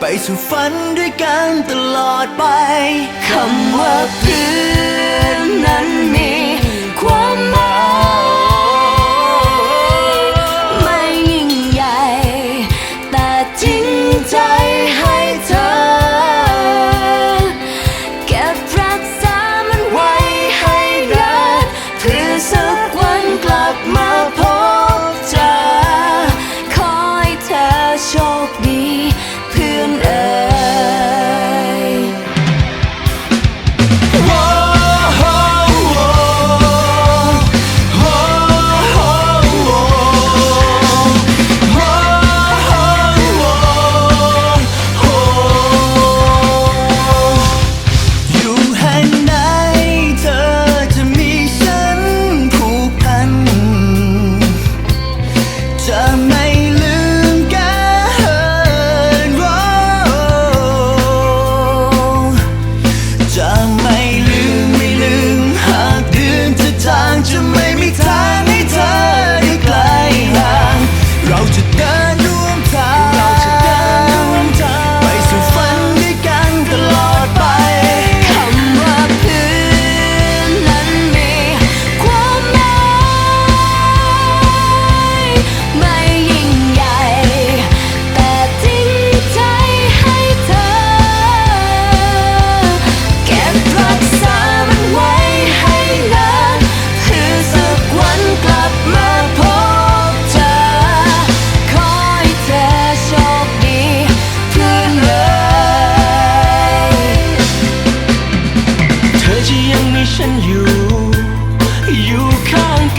ไปสู่ฝันด้วยกันตลอดไป คำว่าเพื่อนนั้นมีความหมายไม่ยิ่งใหญ่ แต่จริงใจให้เธอ เก็บรักษามันไว้ให้รักเพื่อสักวันกลับมาพบเจอขอให้เธอโชคดี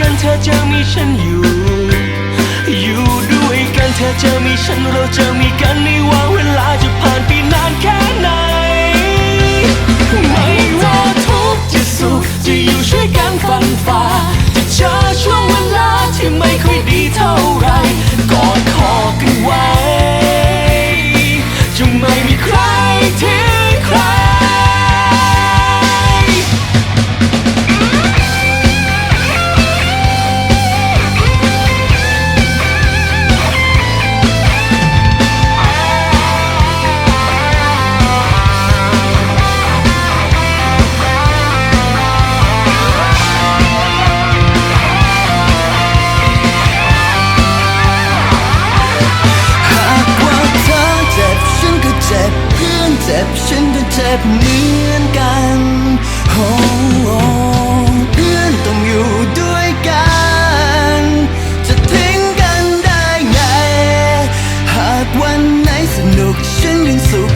กันเธอจะมีฉันอยู่ อยู่ด้วยกันเธอจะมีฉันเราจะมีกันไม่ว่าเวลาจะผ่าน จ็บเหมือนกันโอ้เพื่อนต้องอยู่ด้วยกัน จะทิ้งกันได้ไง หากวันไหนสนุกฉันยังสุข